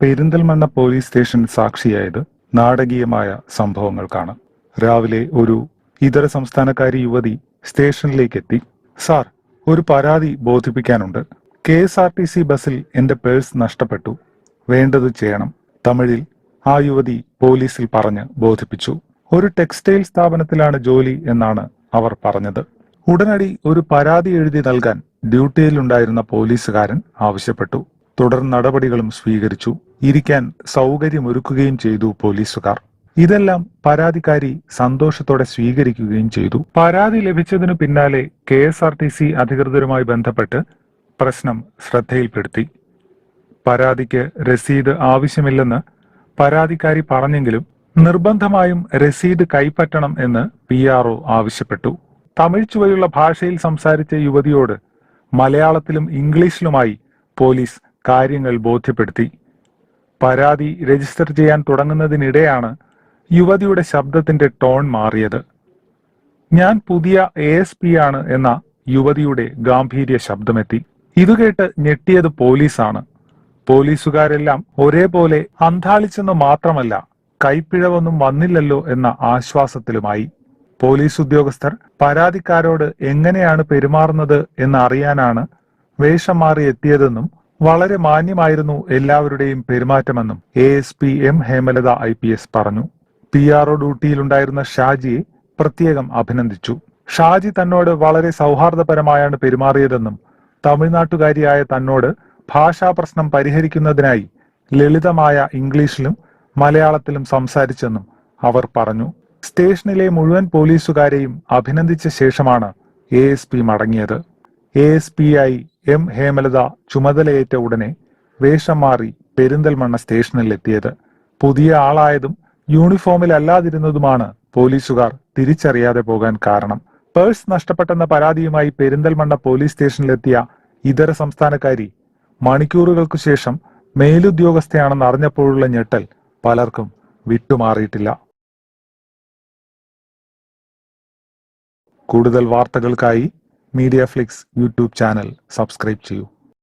Perinthalmanna police station സാക്ഷിയായത് നാടകീയമായ സംഭവങ്ങൾക്കാണ്. രാവിലെ ഒരു ഇതര സംസ്ഥാനക്കാരി യുവതി സ്റ്റേഷനിലേക്ക് എത്തി സാർ ഒരു പരാതി ബോധിപ്പിക്കാനുണ്ട്. K S R T C ബസ്സിൽ എന്റെ പേഴ്സ് നഷ്ടപ്പെട്ടു. വേണ്ടത് ചെയ്യണം തമിഴിൽ ആ യുവതി പോലീസിൽ പറഞ്ഞ് ബോധിപ്പിച്ചു. ഒരു ടെക്സ്റ്റൈൽ സ്ഥാപനത്തിലാണ് ജോലി എന്നാണ് അവർ പറഞ്ഞത്. ഉടനടി ഒരു പരാതി എഴുതി നൽകാൻ ഡ്യൂട്ടിയിലുണ്ടായിരുന്ന പോലീസുകാരൻ ആവശ്യപ്പെട്ടു. തുടർ നടപടികളും സ്വീകരിച്ചു. ഇരിക്കാൻ സൗകര്യമൊരുക്കുകയും ചെയ്തു പോലീസുകാർ. ഇതെല്ലാം പരാതിക്കാരി സന്തോഷത്തോടെ സ്വീകരിക്കുകയും ചെയ്തു. പരാതി ലഭിച്ചതിനു പിന്നാലെ K S R T C അധികൃതരുമായി ബന്ധപ്പെട്ട് പ്രശ്നം ശ്രദ്ധയിൽപ്പെടുത്തി. പരാതിക്ക് രസീത് ആവശ്യമില്ലെന്ന് പരാതിക്കാരി പറഞ്ഞെങ്കിലും നിർബന്ധമായും രസീത് കൈപ്പറ്റണം എന്ന് പി ആർ ആവശ്യപ്പെട്ടു. തമിഴ് ചുവയുള്ള ഭാഷയിൽ സംസാരിച്ച യുവതിയോട് മലയാളത്തിലും ഇംഗ്ലീഷിലുമായി പോലീസ് കാര്യങ്ങൾ ബോധ്യപ്പെടുത്തി. പരാതി രജിസ്റ്റർ ചെയ്യാൻ തുടങ്ങുന്നതിനിടെയാണ് യുവതിയുടെ ശബ്ദത്തിന്റെ ടോൺ മാറിയത്. ഞാൻ പുതിയ എ എസ് പി ആണ് എന്ന യുവതിയുടെ ഗാംഭീര്യ ശബ്ദമെത്തി. ഇത് കേട്ട് ഞെട്ടിയത് പോലീസാണ്. പോലീസുകാരെല്ലാം ഒരേപോലെ അന്താളിച്ചെന്ന് മാത്രമല്ല കൈപ്പിഴവൊന്നും വന്നില്ലല്ലോ എന്ന ആശ്വാസത്തിലുമായി. പോലീസ് ഉദ്യോഗസ്ഥർ പരാതിക്കാരോട് എങ്ങനെയാണ് പെരുമാറുന്നത് എന്ന് അറിയാനാണ് വേഷം മാറി എത്തിയതെന്നും വളരെ മാന്യമായിരുന്നു എല്ലാവരുടെയും പെരുമാറ്റമെന്നും A S P M Hemalatha I P S പറഞ്ഞു. പി ആർ ഒ ഡ്യൂട്ടിയിലുണ്ടായിരുന്ന ഷാജിയെ പ്രത്യേകം അഭിനന്ദിച്ചു. ഷാജി തന്നോട് വളരെ സൗഹാർദ്ദപരമായാണ് പെരുമാറിയതെന്നും തമിഴ്നാട്ടുകാരിയായ തന്നോട് ഭാഷാ പ്രശ്നം പരിഹരിക്കുന്നതിനായി ലളിതമായ ഇംഗ്ലീഷിലും മലയാളത്തിലും സംസാരിച്ചെന്നും അവർ പറഞ്ഞു. സ്റ്റേഷനിലെ മുഴുവൻ പോലീസുകാരെയും അഭിനന്ദിച്ച ശേഷമാണ് എ എസ് പി മടങ്ങിയത്. എ എസ് പി ആയി എം. ഹേമലത ചുമതലയേറ്റ ഉടനെ വേഷം മാറി പെരിന്തൽമണ്ണ സ്റ്റേഷനിലെത്തിയത്. പുതിയ ആളായതും യൂണിഫോമിലല്ലാതിരുന്നതുമാണ് പോലീസുകാർ തിരിച്ചറിയാതെ പോകാൻ കാരണം. പേഴ്സ് നഷ്ടപ്പെട്ടെന്ന പരാതിയുമായി പെരിന്തൽമണ്ണ പോലീസ് സ്റ്റേഷനിലെത്തിയ ഇതര സംസ്ഥാനക്കാരി മണിക്കൂറുകൾക്കു ശേഷം മേലുദ്യോഗസ്ഥയാണെന്ന് അറിഞ്ഞപ്പോഴുള്ള ഞെട്ടൽ പലർക്കും വിട്ടുമാറിയിട്ടില്ല. കൂടുതൽ വാർത്തകൾക്കായി media flix YouTube channel subscribe ചെയ്യൂ